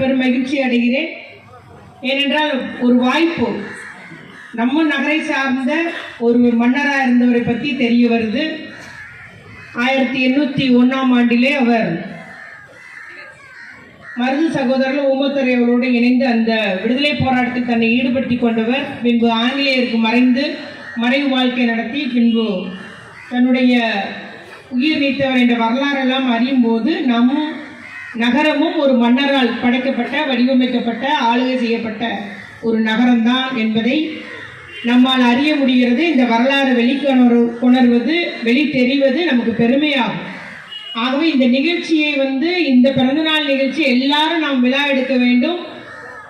பெரும் மகிழ்ச்சி அடைகிறேன். ஏனென்றால் ஒரு வாய்ப்பு நம்ம நகரை சார்ந்த ஒரு மன்னராக இருந்தவரை பற்றி தெரிய வருது. ஆயிரத்தி எண்ணூற்றி ஒன்றாம் ஆண்டிலே அவர் மருது சகோதரர்கள் ஊமத்துறை அவரோடு இணைந்து அந்த விடுதலை போராட்டத்தில் தன்னை ஈடுபடுத்தி கொண்டவர் பின்பு ஆங்கிலேயருக்கு மறைந்து மறைவு வாழ்க்கை நடத்தி பின்பு தன்னுடைய உயிர் நீத்தவர் என்ற வரலாறெல்லாம் அறியும் போது நாமும் நகரமும் ஒரு மன்னரால் படைக்கப்பட்ட வடிவமைக்கப்பட்ட ஆளுகை செய்யப்பட்ட ஒரு நகரம்தான் என்பதை நம்மால் அறிய முடிகிறது. இந்த வரலாறு வெளிக்கொணர் கொணர்வது வெளி தெரிவது நமக்கு பெருமையாகும். ஆகவே இந்த நிகழ்ச்சியை வந்து இந்த பிறந்தநாள் நிகழ்ச்சி எல்லாரும் நாம் விழா எடுக்க வேண்டும்.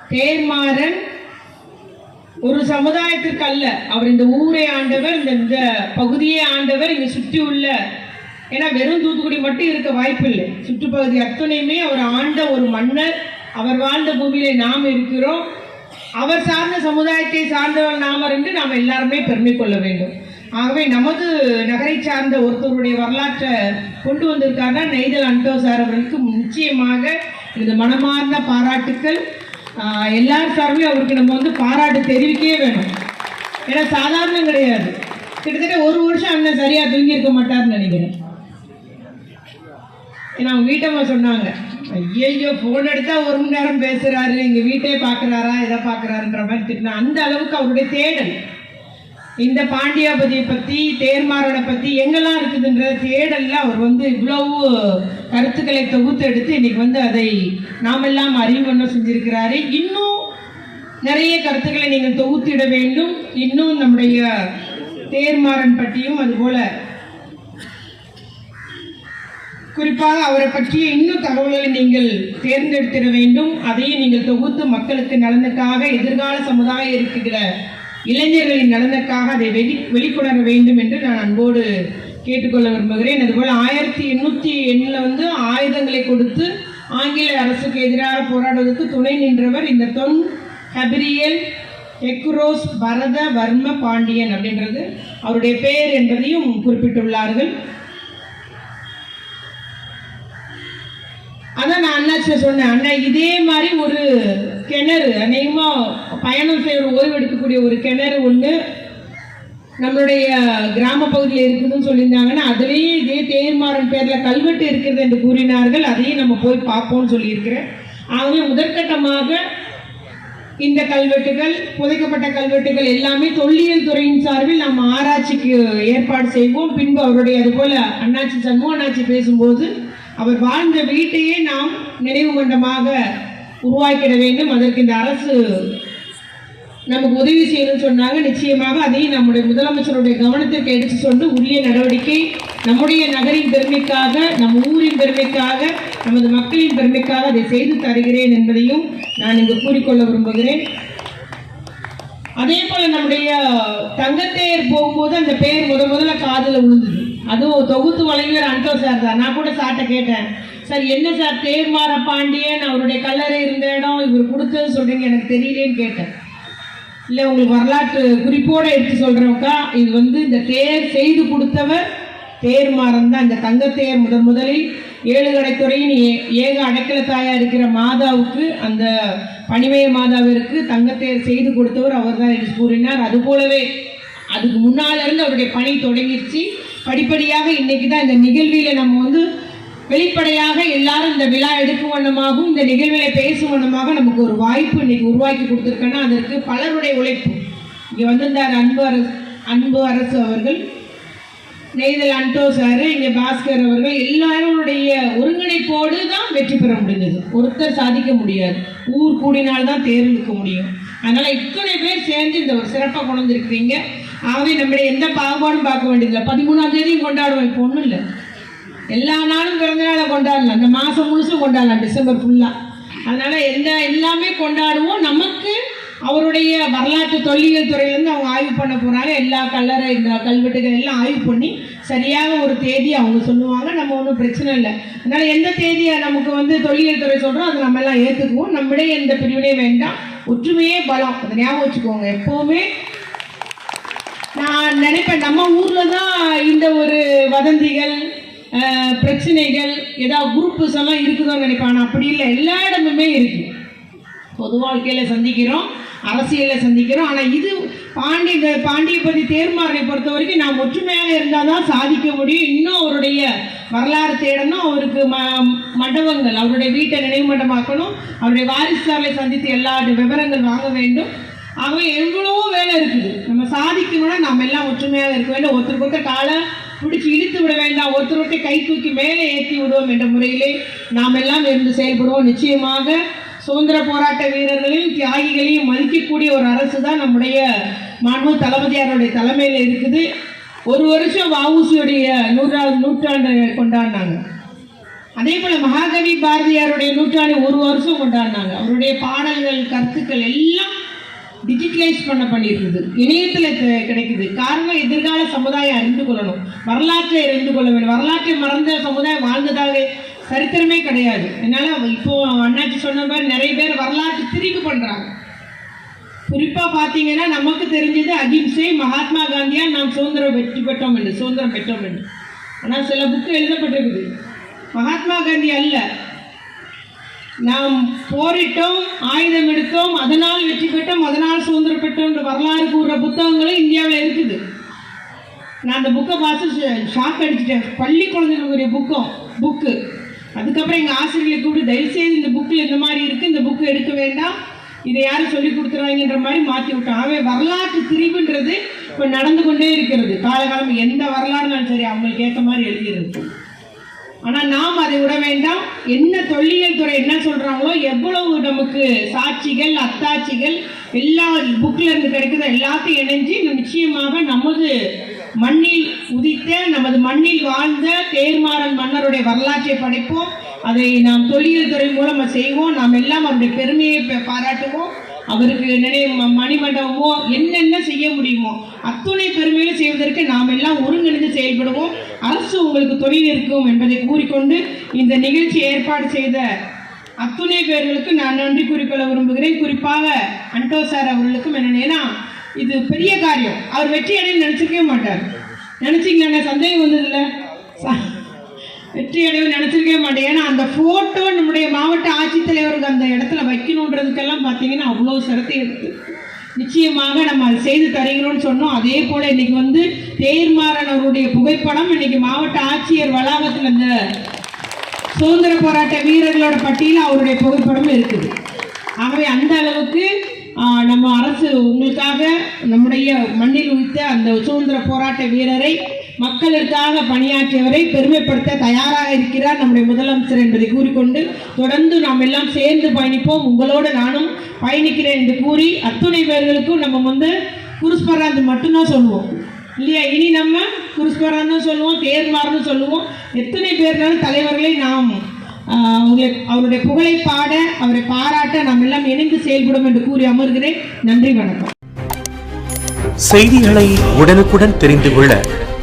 தேர்மாறன் ஒரு சமுதாயத்திற்கு அல்ல அவர் இந்த ஊரை ஆண்டவர் இந்த இந்த பகுதியை ஆண்டவர் இங்கே சுற்றி உள்ள ஏன்னா வெறும் தூத்துக்குடி மட்டும் இருக்க வாய்ப்பில்லை. சுற்றுப்பகுதி அத்தனையுமே அவர் ஆண்ட ஒரு மன்னர். அவர் வாழ்ந்த பூமியிலே நாம் இருக்கிறோம். அவர் சார்ந்த சமுதாயத்தை சார்ந்தவர் நாமர் என்று நாம் எல்லாருமே பெருமை கொள்ள வேண்டும். ஆகவே நமது நகரை சார்ந்த ஒருத்தருடைய வரலாற்றை கொண்டு வந்திருக்காருன்னா நெய்தல் அண்டோ சார் அவர்களுக்கு நிச்சயமாக இந்த மனமார்ந்த பாராட்டுக்கள். எல்லார் சார்பிலும் அவருக்கு நம்ம வந்து பாராட்டு தெரிவிக்கவே வேணும் ஏன்னா சாதாரணம் கிடையாது. கிட்டத்தட்ட ஒரு வருஷம் அண்ணன் சரியாக தூங்கி இருக்க மாட்டார்னு நினைக்கிறேன். ஏன்னா அவங்க வீட்டம்மா சொன்னாங்க. ஐயையோ ஃபோன் எடுத்தா ஒரு மணி நேரம் பேசுறாரு எங்க வீட்டே பார்க்குறாரா எதை பார்க்குறாருன்ற மாதிரி திட்டினா அந்த அளவுக்கு அவருடைய தேடல். இந்த பாண்டியாபதியை பற்றி தேர்மாறனை பற்றி எங்கெல்லாம் இருக்குதுன்ற தேடலில் அவர் வந்து இவ்வளவு கருத்துக்களை தொகுத்து எடுத்து இன்னைக்கு வந்து அதை நாமெல்லாம் அறிமுகம் செஞ்சிருக்கிறாரு. இன்னும் நிறைய கருத்துக்களை நீங்கள் தொகுத்திட வேண்டும். இன்னும் நம்முடைய தேர்மாறன் பற்றியும் அதுபோல் குறிப்பாக அவரை பற்றிய இன்னும் தகவல்களை நீங்கள் தேர்ந்தெடுத்திட வேண்டும். அதையும் நீங்கள் தொகுத்து மக்களுக்கு நலனுக்காக எதிர்கால சமுதாயம் இருக்கிற இளைஞர்களின் நலனுக்காக அதை வெளி வெளிக்கொணர வேண்டும் என்று நான் அன்போடு கேட்டுக்கொள்ள விரும்புகிறேன். அதுபோல் ஆயிரத்தி எண்ணூற்றி எண்ணில் வந்து ஆயுதங்களை கொடுத்து ஆங்கில அரசுக்கு எதிராக போராடுவதற்கு துணை நின்றவர் இந்த தொன் ஹபிரியல் எக்ரோஸ் பரத வர்ம பாண்டியன் அப்படின்றது. அவருடைய பெயர் என்பதையும் குறிப்பிட்டுள்ளார்கள். அதான் நான் அண்ணாச்சிட்ட சொன்னேன் அண்ணா இதே மாதிரி ஒரு கிணறு அநேகமாக பயணம் செய்கிற ஓய்வு எடுக்கக்கூடிய ஒரு கிணறு ஒன்று நம்மளுடைய கிராம பகுதியில் இருக்குதுன்னு சொல்லியிருந்தாங்கன்னா அதுலேயே இதே தேர்மாறன் பேரில் கல்வெட்டு இருக்கிறது என்று கூறினார்கள். அதையும் நம்ம போய் பார்ப்போம்னு சொல்லியிருக்கிறேன். ஆகவே முதற்கட்டமாக இந்த கல்வெட்டுகள் புதைக்கப்பட்ட கல்வெட்டுகள் எல்லாமே தொல்லியல் துறையின் சார்பில் நம்ம ஆராய்ச்சிக்கு ஏற்பாடு செய்வோம். பின்பு அவருடைய அதுபோல் அண்ணாச்சி சண்முக அண்ணாச்சி பேசும்போது அவர் வாழ்ந்த வீட்டையே நாம் நினைவு மண்டமாக உருவாக்கிட வேண்டும். அதற்கு இந்த அரசு நமக்கு உதவி செய்யணும்னு சொன்னாங்க. நிச்சயமாக அதையும் நம்முடைய முதலமைச்சருடைய கவனத்திற்கு எடுத்து சொண்டு உரிய நடவடிக்கை நம்முடைய நகரின் பெருமைக்காக நம் ஊரின் பெருமைக்காக நமது மக்களின் பெருமைக்காக அதை செய்து தருகிறேன் என்பதையும் நான் இங்கு கூறிக்கொள்ள விரும்புகிறேன். அதே போல நம்முடைய தங்கத்தேர் போகும்போது அந்த பெயர் முத முதல்ல காதில் விழுந்தது. அதுவும் தொகுத்து வழங்கியவர் அன்டோ சார் தான். நான் கூட சார்ட்ட கேட்டேன். சார் என்ன சார்? தேர்மார பாண்டியன் அவருடைய கல்லறை இருந்த இடம் இவர் கொடுத்தது சொல்றீங்க எனக்கு தெரியலேன்னு கேட்டேன். இல்லை உங்களுக்கு வரலாற்று குறிப்போடு எடுத்து சொல்கிறோம்க்கா இது வந்து இந்த தேர் செய்து கொடுத்தவர் தேர்மாறன் தான். இந்த தங்கத்தேர் முதன் முதலில் ஏழு கடைத்துறையின் ஏ- ஏக அடைக்கல தாயா இருக்கிற மாதாவுக்கு அந்த பணிமய மாதாவிற்கு தங்கத்தேர் செய்து கொடுத்தவர் அவர்தான் என்று கூறினார். அதுபோலவே அதுக்கு முன்னால் இருந்து அவருடைய பணி தொடங்கிடுச்சு படிப்படியாக இன்னைக்கு தான் இந்த நிகழ்வில நம்ம வந்து வெளிப்படையாக எல்லாரும் இந்த விழா எடுக்கவண்ணமாகவும் இந்த நிகழ்வில பேசுவண்ணமாக நமக்கு ஒரு வாய்ப்பு இன்னைக்கு உருவாக்கி கொடுத்துருக்கேன்னா அதற்கு பலருடைய உழைப்பு. இங்கே வந்திருந்தார் அன்பு அரசு அன்பு அரசு அவர்கள் நெய்தல் அன்டோ சார் இங்கே பாஸ்கர் அவர்கள் எல்லாருடைய ஒருங்கிணைப்போடு தான் வெற்றி பெற முடிஞ்சது ஒருத்தர் சாதிக்க முடியாது. ஊர் கூடினால்தான் தேர் இழுக்க முடியும். அதனால் இத்தனை பேர் சேர்ந்து இந்த ஒரு சிறப்பாக கொண்டு வந்திருக்கிறீங்க. ஆகவே நம்முடைய எந்த பாகுபாடும் பார்க்க வேண்டியதில்லை. பதிமூணாம் தேதியும் கொண்டாடுவோம். இப்போ ஒன்றும் இல்லை. எல்லா நாளும் பிறந்த நாளை கொண்டாடலாம். இந்த மாதம் முழுசும் கொண்டாடலாம். டிசம்பர் ஃபுல்லாக அதனால் எந்த எல்லாமே கொண்டாடுவோம். நமக்கு அவருடைய வரலாற்று தொல்லியல் துறையிலேருந்து அவங்க ஆய்வு பண்ண போகிறாங்க எல்லா கல்லறை இந்த கல்வெட்டுகள் எல்லாம் ஆய்வு பண்ணி சரியாக ஒரு தேதி அவங்க சொல்லுவாங்க. நம்ம ஒன்றும் பிரச்சனை இல்லை. அதனால் எந்த தேதியை நமக்கு வந்து தொல்லியல் துறை சொல்கிறோம் அதை நம்ம எல்லாம் ஏற்றுக்குவோம் நம்முடைய எந்த பிரிவினையும் வேண்டாம். ஒற்றுமையே பலம். அதை ஞாபகம் வச்சுக்கோங்க. எப்போவுமே நான் நினைப்பேன் நம்ம ஊர்ல தான் இந்த ஒரு வதந்திகள் பிரச்சனைகள் ஏதாவது குரூப்ஸ் எல்லாம் இருக்குதோன்னு நினைப்பேன். அப்படி இல்லை. எல்லா இடமுமே இருக்கு. பொது வாழ்க்கையில சந்திக்கிறோம் அரசியல்ல சந்திக்கிறோம். ஆனா இது பாண்டிய பாண்டியபதி தேர்மாரனை பொறுத்த வரைக்கும் நாம் ஒற்றுமையாக இருந்தால் தான் சாதிக்க முடியும். இன்னும் அவருடைய வரலாறு தேடணும். அவருக்கு ம மண்டபங்கள் அவருடைய வீட்டை நினைவு மண்டபமாக்கணும். அவருடைய வாரிசுதாரரை சந்தித்து எல்லா விவரங்கள் வாங்க வேண்டும். ஆகவே எவ்வளவோ வேலை இருக்குது. நம்ம சாதிக்கணும்னா நாம் எல்லாம் ஒற்றுமையாக இருக்க வேண்டும். ஒருத்தருக்கு ஒருத்தர் காலை பிடிச்சி இழுத்து விட வேண்டாம். ஒருத்தர் ஒருத்தர் கை தூக்கி மேலே ஏற்றி விடுவோம் என்ற முறையிலே நாம் எல்லாம் இருந்து செயல்படுவோம். நிச்சயமாக சுதந்திர போராட்ட வீரர்களையும் தியாகிகளையும் மதிக்கக்கூடிய ஒரு அரசு தான் நம்முடைய மாண்பு தளபதியாருடைய தலைமையில் இருக்குது. ஒரு வருஷம் வவுசியுடைய நூறாவது நூற்றாண்டு கொண்டாடினாங்க. அதே போல் மகாகவி பாரதியாருடைய நூற்றாண்டு ஒரு வருஷம் கொண்டாடினாங்க. அவருடைய பாடல்கள் கருத்துக்கள் எல்லாம் டிஜிட்டலைஸ் பண்ண பண்ணியிருக்குது இணையத்தில் கிடைக்குது. காரணம் எதிர்கால சமுதாயம் அறிந்து கொள்ளணும். வரலாற்றை அறிந்து கொள்ள வேண்டும். வரலாற்றை மறந்த சமுதாயம் வாழ்ந்ததாக சரித்திரமே கிடையாது. அதனால இப்போ அண்ணாச்சி சொன்ன மாதிரி நிறைய பேர் வரலாற்று திரிவு பண்றாங்க. குறிப்பா பாத்தீங்கன்னா நமக்கு தெரிஞ்சது அகிம்சை மகாத்மா காந்தியா நாம் சுதந்திரம் வெற்றி பெற்றோம் என்று சுதந்திரம் பெற்றோம் என்று. ஆனால் சில புக்கு எழுதப்பட்டிருக்குது. மகாத்மா காந்தி அல்ல. நாம் போரிட்டோம் ஆயுதம் எடுத்தோம் அதனால் வெற்றி பெற்றோம் அதனால் சுதந்திரம் பெற்றோம் வரலாறு கூறுற புத்தகங்களும் இந்தியாவில் இருக்குது. நான் அந்த புக்கை பார்த்து ஷாக் அடிச்சிட்டேன். பள்ளி குழந்தைகளுக்குரிய புக்கம் புக்கு அதுக்கப்புறம் எங்கள் ஆசிரியர்களை கூப்பிட்டு தயவுசெய்து இந்த புக்கில் இந்த மாதிரி இருக்குது இந்த புக்கு எடுக்க வேண்டாம். இதை யாரும் சொல்லி கொடுத்துருவாங்கன்ற மாதிரி மாற்றி விட்டோம். அவன் வரலாற்று திரிவுன்றது இப்போ நடந்து கொண்டே இருக்கிறது. காலகாலம் எந்த வரலாறுனாலும் சரி அவங்களுக்கு ஏற்ற மாதிரி எழுதியிருக்கு ஆனால் நாம் அதை விட வேண்டாம். என்ன தொல்லியல் துறை என்ன சொல்கிறாங்களோ எவ்வளவு நமக்கு சாட்சிகள் அத்தாட்சிகள் எல்லா புக்கில் இருந்து கிடைக்கிற எல்லாத்தையும் இணைஞ்சு நிச்சயமாக நமது மண்ணில் உதித்த நமது மண்ணில் வாழ்ந்த தேர்மாறன் மன்னருடைய வரலாற்றை படைப்போம். அதை நாம் தொல்லியல் துறை மூலம் செய்வோம். நாம் எல்லாம் அவருடைய பெருமையை பாராட்டுவோம். அவருக்கு நிறைய மணிமண்டபமோ என்னென்ன செய்ய முடியுமோ அத்துணை பெருமைகளை செய்வதற்கு நாம் எல்லாம் ஒருங்கிணைந்து செயல்படுவோம். அரசு உங்களுக்கு துணை நிற்கும் என்பதை கூறிக்கொண்டு இந்த நிகழ்ச்சி ஏற்பாடு செய்த அத்துணை பேர்களுக்கு நான் நன்றி கூறிக்கொள்ள விரும்புகிறேன். குறிப்பாக அன்டோ சார் அவர்களுக்கும் என்னன்னா இது பெரிய காரியம். அவர் வெற்றி அடையும் நினச்சிக்கவே மாட்டார். நினச்சிங்களா சந்தேகம் வந்ததில்ல? ச- வெற்றி அடைவு நினச்சிருக்கவே மாட்டேன். ஏன்னா அந்த ஃபோட்டோ நம்முடைய மாவட்ட ஆட்சித்தலைவருக்கு அந்த இடத்துல வைக்கணுன்றதுக்கெல்லாம் பார்த்தீங்கன்னா அவ்வளோ சிரத்தை எடுத்து. நிச்சயமாக நம்ம அதை செய்து தரீங்களோன்னு சொன்னோம். அதே போல் இன்னைக்கு வந்து தேர்மாறனவருடைய புகைப்படம் இன்னைக்கு மாவட்ட ஆட்சியர் வளாகத்தில் அந்த சுதந்திர போராட்ட வீரர்களோட பட்டியலில் அவருடைய புகைப்படம் இருக்குது. ஆகவே அந்த அளவுக்கு நம்ம அரசு உங்களுக்காக நம்முடைய மண்ணில் உயித்த அந்த சுதந்திர போராட்ட வீரரை மக்களுக்காக பணியாற்றியவரை பெருமைப்படுத்த தயாராக இருக்கிறார் நம்முடைய முதலமைச்சர் என்பதை கூறிக்கொண்டு தொடர்ந்து நாம் எல்லாம் சேர்ந்து பயணிப்போம். உங்களோடு நானும் பயணிக்கிறேன் என்று கூறி அத்துணை பேர்களுக்கும் நம்ம வந்து குருஸ்பராந்து மட்டும்தான் சொல்லுவோம். இல்லையா? இனி நம்ம குருஸ்பரான்னு சொல்லுவோம் தேர்மார்னு சொல்லுவோம். எத்தனை பேர்னாலும் தலைவர்களை நாம் அவருடைய புகழை பாட அவரை பாராட்ட நாம் எல்லாம் இணைந்து செயல்படும் என்று கூறி அமர்கிறேன். நன்றி வணக்கம். செய்திகளை உடனுக்குடன் தெரிந்து கொள்ள